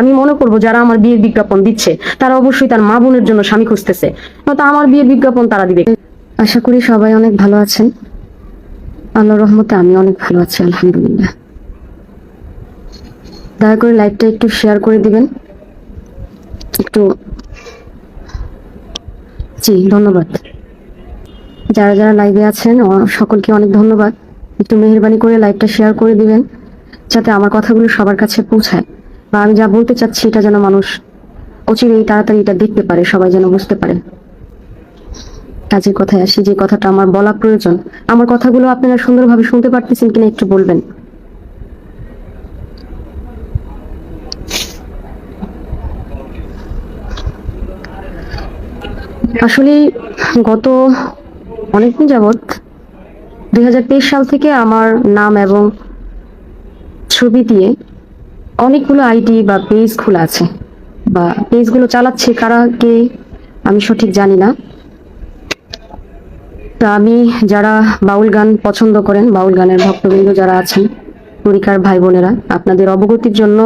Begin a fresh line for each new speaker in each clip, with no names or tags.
আমি মনে করব যারা আমার বিয়ের বিজ্ঞাপন দিচ্ছে, তারা অবশ্যই তার মা বোনের জন্য স্বামী খুঁজতেছে। নয়তো আমার বিয়ের বিজ্ঞাপন তারা দিবে। আশা করি সবাই অনেক ভালো আছেন। আল্লাহ রহমতে আমি অনেক ভালো আছি, আলহামদুলিল্লাহ। দয়া করে লাইভটা একটু শেয়ার করে দিবেন। একটু জি, ধন্যবাদ। যারা যারা লাইভে আছেন সকলকে অনেক ধন্যবাদ। একটু মেহেরবানি করে লাইভটা শেয়ার করে দিবেন, যাতে আমার কথাগুলো সবার কাছে পৌঁছায়। বা আমি যা বলতে চাচ্ছি এটা যেন মানুষ অচিরেই তাড়াতাড়ি এটা দেখতে পারে, সবাই যেন বুঝতে পারে। কাজের কথায় আসি, যে কথাটা আমার বলা প্রয়োজন, আমার কথাগুলো আপনারা সুন্দরভাবে শুনতে পারতেছেন কিনা একটু বলবেন। আসলে গত অনেকদিন যাবৎ দুই হাজার তেইশ সাল থেকে আমার নাম এবং ছবি দিয়ে অনেকগুলো আইডি বা পেজ খোলা আছে। বা পেজগুলো চালাচ্ছে কারা, কে, আমি সঠিক জানি না। তা আমি যারা বাউল গান পছন্দ করেন, বাউল গানের ভক্তবৃন্দ যারা আছেন, পরিকার ভাই বোনেরা, আপনাদের অবগতির জন্য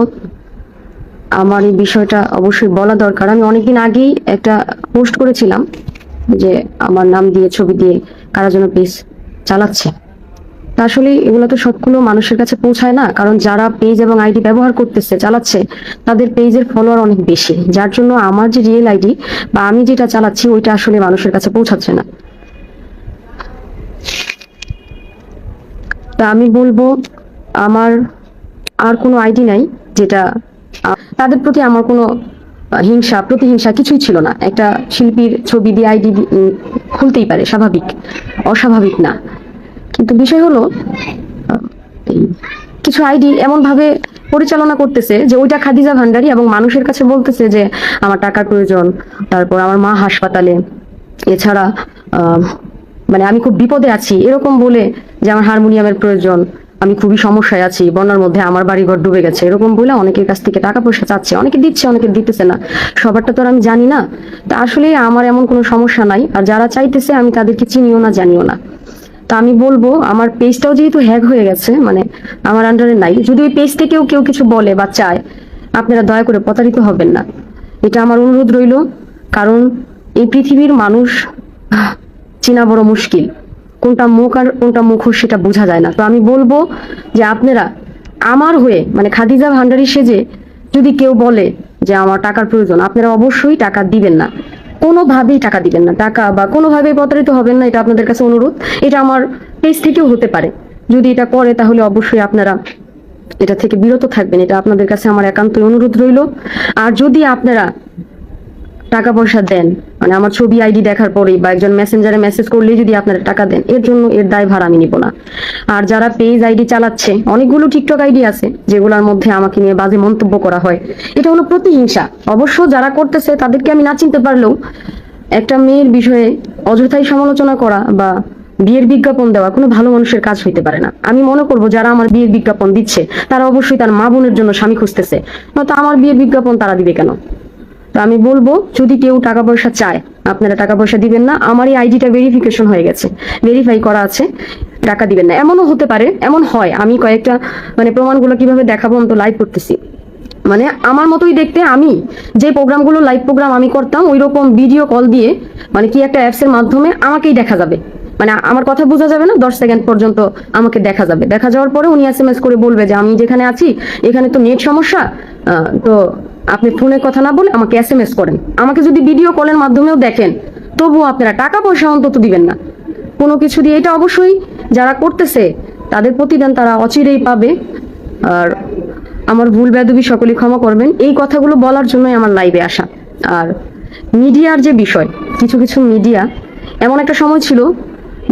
আমার এই বিষয়টা অবশ্যই বলা দরকার। আমি অনেকদিন আগেই একটা পোস্ট করেছিলাম যে আমার নাম দিয়ে ছবি দিয়ে কারা যেন পেজ চালাচ্ছে। আসলে এগুলো তো সবগুলো মানুষের কাছে পৌঁছায় না। কারণ যারা পেজ এবং আইডি ব্যবহার করতেছে, চালাচ্ছে, তাদের পেজের ফলোয়ার অনেক বেশি। যার জন্য আমার যে রিয়েল আইডি বা আমি যেটা চালাচ্ছি, ওইটা আসলে মানুষের কাছে পৌঁছাচ্ছে না। তা আমি বলব, আমার আর কোনো আইডি নাই যেটা তাদের প্রতি আমার কোনো হিংসা, প্রতিহিংসা কিছুই ছিল না। একটা শিল্পীর ছবি দিয়ে আইডি খুলতেই পারে, স্বাভাবিক। অস্বাভাবিক না। কিন্তু বিষয় হলো কিছু আইডি এমন ভাবে পরিচালনা করতেছে যে ওইটা খাদিজা ভান্ডারি এবং মানুষের কাছে বলতেছে যে আমার টাকার প্রয়োজন, তারপর আমার মা হাসপাতালে। এছাড়া মানে আমি খুব বিপদে আছি, এরকম বলে যে আমার হারমোনিয়ামের প্রয়োজন, আমি খুবই সমস্যায় আছি, বন্যার মধ্যে আমার বাড়িঘর ডুবে গেছে, এরকম বলে অনেকের কাছ থেকে টাকা পয়সা চাচ্ছে, অনেকে দিচ্ছে, অনেকে দিতেছে না। সবারটা তো আর আমি জানি না। তা আসলে আমার এমন কোনো সমস্যা নাই, আর যারা চাইতেছে আমি তাদেরকে চিনিও না, জানিও না। তা আমি বলব, আমার পেজটাও যেহেতু হ্যাক হয়ে গেছে মানে আমার আন্ডারে নাই, যদি ওই পেজ থেকেও কেউ কিছু বলে বা চায়, আপনারা দয়া করে প্রতারিত হবেন না। এটা আমার অনুরোধ রইল, কারণ এই পৃথিবীর মানুষ চেনা বড় মুশকিল। কোনটা মুখ আর কোনটা মুখোশ সেটা বোঝা যায় না। তো আমি বলব যে আপনারা আমার হয়ে মানে খাদিজা ভান্ডারি সেজে যদি কেউ বলে যে আমার টাকার প্রয়োজন, আপনারা অবশ্যই টাকা দিবেন না। কোনোভাবেই টাকা দিবেন না। টাকা বা কোনোভাবেই প্রতারিত হবেন না, এটা আপনাদের কাছে অনুরোধ। এটা আমার পেজ থেকেও হতে পারে। যদি এটা করে, তাহলে অবশ্যই আপনারা এটা থেকে বিরত থাকবেন। এটা আপনাদের কাছে আমার একান্তই অনুরোধ রইল। আর যদি আপনারা টাকা পয়সা দেন। মানে আমার ছবি আইডি দেখার পরেই বা একজন মেসেঞ্জারে মেসেজ করলেই যদি আপনারা টাকা দেন, এর জন্য এর দায় ভার আমি নিব না। আর যারা পেজ আইডি চালাচ্ছে, অনেকগুলো টিকটক আইডি আছে, যেগুলোর মধ্যে আমাকে নিয়ে বাজে মন্তব্য করা হয়। এটা হলো প্রতিহিংসা। অবশ্য যারা করতেছে, তাদেরকে আমি না চিনতে পারলেও একটা মেয়ের বিষয়ে অযথাই সমালোচনা করা বা বিয়ের বিজ্ঞাপন দেওয়া কোনো ভালো মানুষের কাজ হইতে পারে না। আমি মনে করব যারা আমার বিয়ের বিজ্ঞাপন দিচ্ছে, তারা অবশ্যই তার মা বোনের জন্য স্বামী খুঁজতেছে। নয়তো আমার বিয়ের বিজ্ঞাপন তারা দিবে কেন? তো আমি বলব, যদি কেউ টাকা পয়সা চায়, আপনারা টাকা পয়সা দিবেন না। আমার এই আইডিটা ভেরিফিকেশন হয়ে গেছে। ভেরিফাই করা আছে, টাকা দিবেন না। এমনও হতে পারে, এমন হয়। আমি কয়েকটা মানে প্রমাণগুলো কীভাবে দেখাবো আমি তো লাইভ করতেছি। মানে আমার মতোই দেখতে আমি, যে প্রোগ্রামগুলো লাইভ প্রোগ্রাম আমি করতাম ওই রকম ভিডিও কল দিয়ে মানে কি একটা অ্যাপসের মাধ্যমে আমাকেই দেখা যাবে। মানে আমার কথা বোঝা যাবে না, দশ সেকেন্ড পর্যন্ত আমাকে দেখা যাবে। দেখা যাওয়ার পরে উনি এস করে বলবে যে, আমি যেখানে আছি, এখানে তো নেট সমস্যা তো আপনি ফোনে কথা না বলে আমাকে এস এম এস করেন। আমাকে যদি ভিডিও কলের মাধ্যমেও দেখেন, তবুও আপনারা টাকা পয়সা অন্তত দিবেন না। কোনো কিছু দিয়ে এটা অবশ্যই যারা করতেছে, তাদের প্রতিদান তারা অচিরেই পাবে। আর আমার ভুল বেদবি সকলে ক্ষমা করবেন। এই কথাগুলো বলার জন্যই আমার লাইভে আসা। আর মিডিয়ার যে বিষয়, কিছু কিছু মিডিয়া, এমন একটা সময় ছিল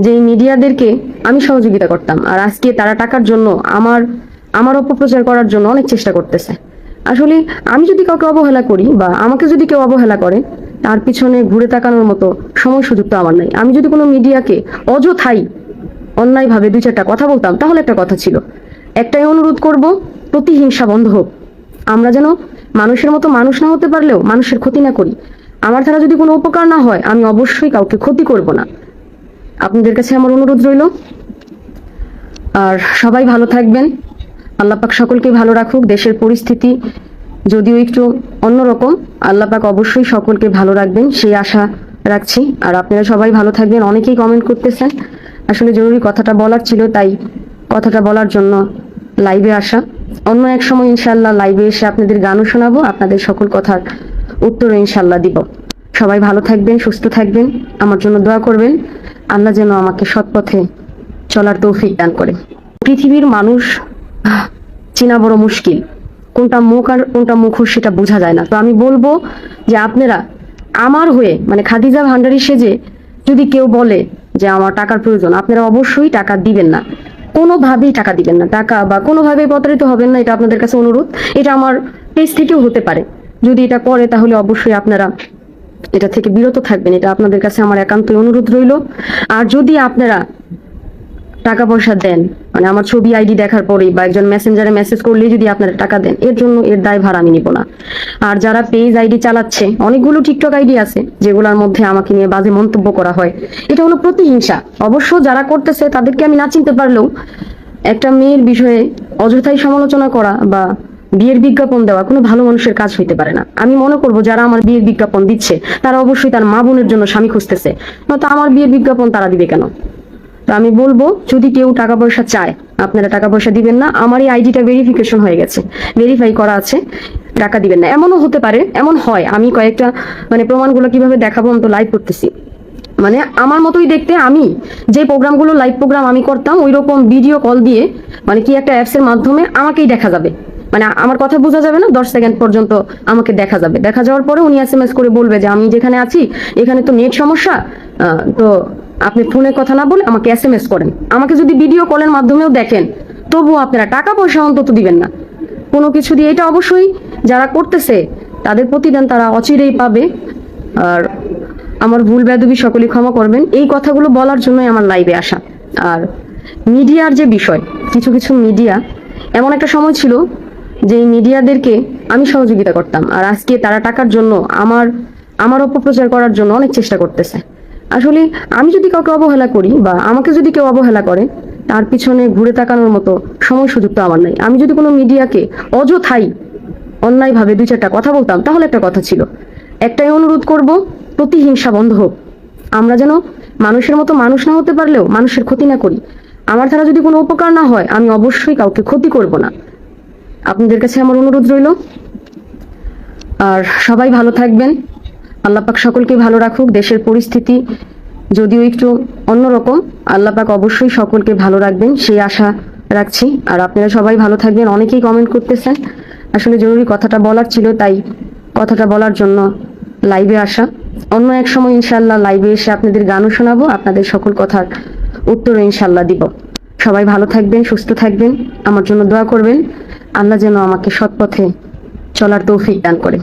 যে মিডিয়াদেরকে আমি সহযোগিতা করতাম। আর আজকে তারা টাকার জন্য আমার আমার অপপ্রচার করার জন্য অনেক চেষ্টা করতেছে। আসলে আমি যদি কাউকে অবহেলা করি বা আমাকে যদি কেউ অবহেলা করে, তার পিছনে ঘুরে তাকানোর মতো সময় সুযোগ তো আমার নাই। আমি যদি কোনো মিডিয়াকে অযথাই অন্যায়ভাবে দুই চারটা কথা বলতাম, তাহলে একটা কথা ছিল। একটাই অনুরোধ করব, প্রতিহিংসা বন্ধ হোক। আমরা যেন মানুষের মতো মানুষ না হতে পারলেও মানুষের ক্ষতি না করি। আমার দ্বারা যদি কোনো উপকার না হয়, আমি অবশ্যই কাউকে ক্ষতি করব না। আপনাদের কাছে আমার অনুরোধ রইল। আর সবাই ভালো থাকবেন। আল্লাহ পাক সকলকে ভালো রাখুক, দেশের পরিস্থিতি যদিও একটু অন্যরকম আল্লাহ পাক অবশ্যই সকলকে ভালো রাখবেন, সেই আশা রাখছি। আর আপনারা সবাই ভালো থাকবেন, অনেকেই কমেন্ট করতেছেন। আসলে জরুরি কথাটা বলার ছিল, তাই কথাটা বলার জন্য লাইভে আসা। অন্য এক সময় ইনশাল্লাহ লাইভে এসে আপনাদের গানও শোনাবো, আপনাদের সকল কথার উত্তর ইনশাল্লাহ দিব। সবাই ভালো থাকবেন, সুস্থ থাকবেন, আমার জন্য দোয়া করবেন। আল্লাহ যেন আমাকে সৎ পথে চলার তৌফিক দান করে। পৃথিবীর মানুষ চেনা বড় মুশকিল। কোনটা মুখ আর কোনটা মুখোশ সেটা বোঝা যায় না। তো আমি বলব যে আপনারা আমার হয়ে মানে খাদিজা ভান্ডারি সেজে যদি কেউ বলে যে আমার টাকার প্রয়োজন, আপনারা অবশ্যই টাকা দিবেন না। কোনোভাবেই টাকা দিবেন না। টাকা বা কোনোভাবেই প্রতারিত হবেন না, এটা আপনাদের কাছে অনুরোধ। এটা আমার পেজ থেকেও হতে পারে। যদি এটা করে, তাহলে অবশ্যই আপনারা এটা থেকে বিরত থাকবেন। এটা আপনাদের কাছে আমার একান্তই অনুরোধ রইল। আর যদি আপনারা টাকা পয়সা দেন মানে আমার ছবি আইডি দেখার পরেই বা একজন মেসেঞ্জারে মেসেজ করলেই যদি আপনারা টাকা দেন, এর জন্য এর দায় ভার আমি নিব না। আর যারা পেজ আইডি চালাচ্ছে, অনেকগুলো টিকটক আইডি আছে, যেগুলোর মধ্যে আমাকে নিয়ে বাজে মন্তব্য করা হয়। এটা হলো প্রতিহিংসা। অবশ্য যারা করতেছে, তাদেরকে আমি না চিনতে পারলেও একটা মেয়ের বিষয়ে অযথাই সমালোচনা করা বা বিয়ের বিজ্ঞাপন দেওয়া কোনো ভালো মানুষের কাজ হইতে পারে না। আমি মনে করব যারা আমার বিয়ের বিজ্ঞাপন দিচ্ছে, তারা অবশ্যই তার মা বোনের জন্য স্বামী খুঁজতেছে। নয়তো আমার বিয়ের বিজ্ঞাপন তারা দিবে কেন? তো আমি বলব, যদি কেউ টাকা পয়সা চায়, আপনারা টাকা পয়সা দিবেন না। আমার এই আইডিটা ভেরিফিকেশন হয়ে গেছে। ভেরিফাই করা আছে, টাকা দিবেন না। এমনও হতে পারে, এমন হয়। আমি কয়েকটা মানে প্রমাণগুলো কীভাবে দেখাবো আমি তো লাইভ করতেছি। মানে আমার মতোই দেখতে আমি, যে প্রোগ্রামগুলো লাইভ প্রোগ্রাম আমি করতাম ওই রকম ভিডিও কল দিয়ে মানে কি একটা অ্যাপসের মাধ্যমে আমাকেই দেখা যাবে। মানে আমার কথা বোঝা যাবে না, দশ সেকেন্ড পর্যন্ত আমাকে দেখা যাবে। দেখা যাওয়ার পরে উনি এস করে বলবে যে, আমি যেখানে আছি, এখানে তো নেট সমস্যা তো আপনি ফোনে কথা না বলে আমাকে এস এম এস করেন। আমাকে যদি ভিডিও কলের মাধ্যমেও দেখেন, তবুও আপনারা টাকা পয়সা অন্তত দিবেন না। কোনো কিছু দিয়ে এটা অবশ্যই যারা করতেছে, তাদের প্রতিদান তারা অচিরেই পাবে। আর আমার ভুল বেদবি সকলে ক্ষমা করবেন। এই কথাগুলো বলার জন্যই আমার লাইভে আসা। আর মিডিয়ার যে বিষয়, কিছু কিছু মিডিয়া, এমন একটা সময় ছিল যে মিডিয়াদেরকে আমি সহযোগিতা করতাম। আর আজকে তারা টাকার জন্য আমার আমার অপপ্রচার করার জন্য অনেক চেষ্টা করতেছে। আসলে আমি যদি কাউকে অবহেলা করি বা আমাকে যদি কেউ অবহেলা করে, তার পিছনে ঘুরে তাকানোর মতো সময় সুযোগ তো আমার নাই। আমি যদি কোনো মিডিয়াকে অযথাই অন্যায়ভাবে দুই চারটা কথা বলতাম, তাহলে একটা কথা ছিল। একটাই অনুরোধ করব, প্রতিহিংসা বন্ধ হোক। আমরা যেন মানুষের মতো মানুষ না হতে পারলেও মানুষের ক্ষতি না করি। আমার দ্বারা যদি কোনো উপকার না হয়, আমি অবশ্যই কাউকে ক্ষতি করব না। আপনাদের কাছে আমার অনুরোধ রইল। আর সবাই ভালো থাকবেন। আল্লাহ পাক সকলকে ভালো রাখুক, দেশের পরিস্থিতি যদিও একটু অন্যরকম আল্লাহ পাক অবশ্যই সকলকে ভালো রাখবেন, সেই আশা রাখছি। আর আপনারা সবাই ভালো থাকবেন, অনেকেই কমেন্ট করতেছেন। আসলে জরুরি কথাটা বলার ছিল, তাই কথাটা বলার জন্য লাইভে আসা। অন্য এক সময় ইনশাল্লাহ লাইভে এসে আপনাদের গানও শোনাবো, আপনাদের সকল কথার উত্তর ইনশাল্লাহ দিব। সবাই ভালো থাকবেন, সুস্থ থাকবেন, আমার জন্য দোয়া করবেন। আল্লাহ যেন আমাকে সৎ পথে চলার তৌফিক দান করে।